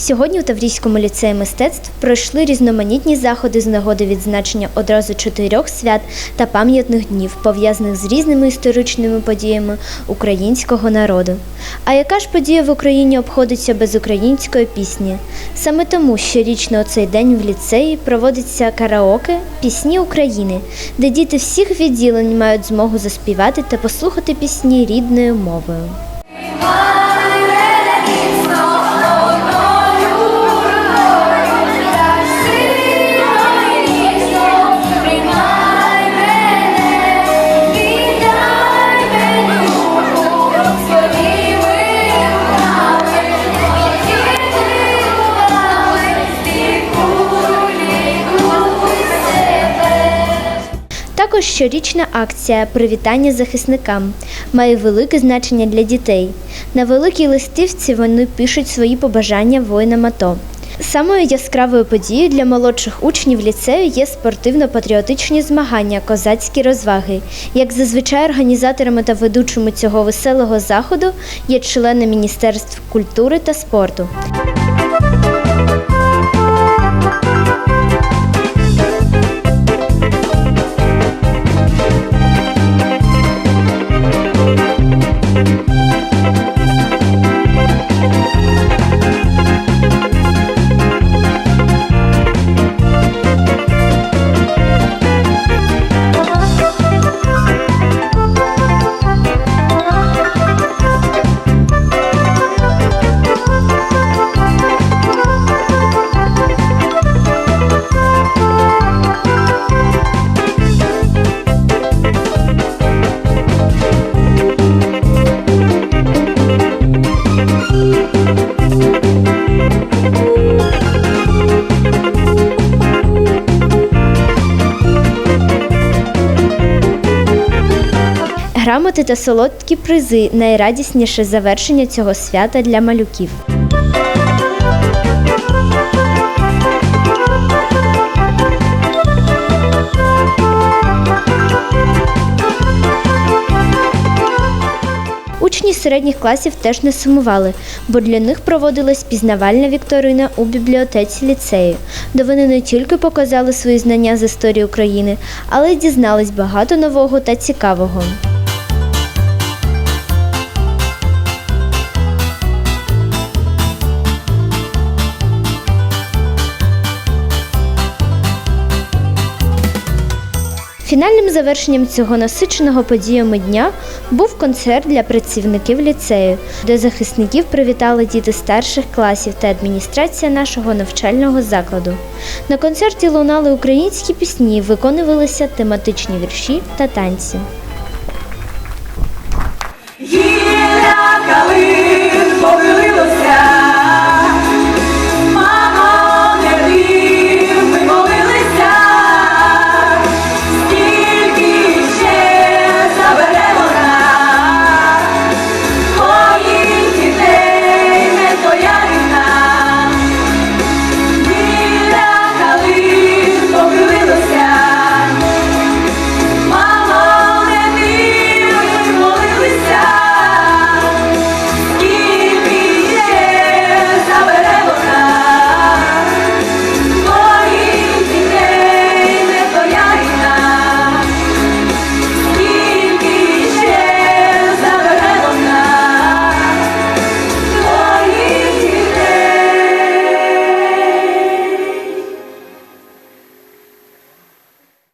Сьогодні у Таврійському ліцеї мистецтв пройшли різноманітні заходи з нагоди відзначення одразу чотирьох свят та пам'ятних днів, пов'язаних з різними історичними подіями українського народу. А яка ж подія в Україні обходиться без української пісні? Саме тому щорічно у цей день в ліцеї проводиться караоке Пісні України, де діти всіх відділень мають змогу заспівати та послухати пісні рідною мовою. Щорічна акція Привітання захисникам має велике значення для дітей. На великій листівці вони пишуть свої побажання воїнам АТО. Самою яскравою подією для молодших учнів ліцею є спортивно-патріотичні змагання Козацькі розваги. Як зазвичай організаторами та ведучими цього веселого заходу є члени Міністерств культури та спорту. Грамоти та солодкі призи найрадісніше завершення цього свята для малюків. Учні середніх класів теж не сумували, бо для них проводилась пізнавальна вікторина у бібліотеці ліцею, де вони не тільки показали свої знання з історії України, але й дізнались багато нового та цікавого. Фінальним завершенням цього насиченого подіями дня був концерт для працівників ліцею, де захисників привітали діти старших класів та адміністрація нашого навчального закладу. На концерті лунали українські пісні, виконувалися тематичні вірші та танці. Є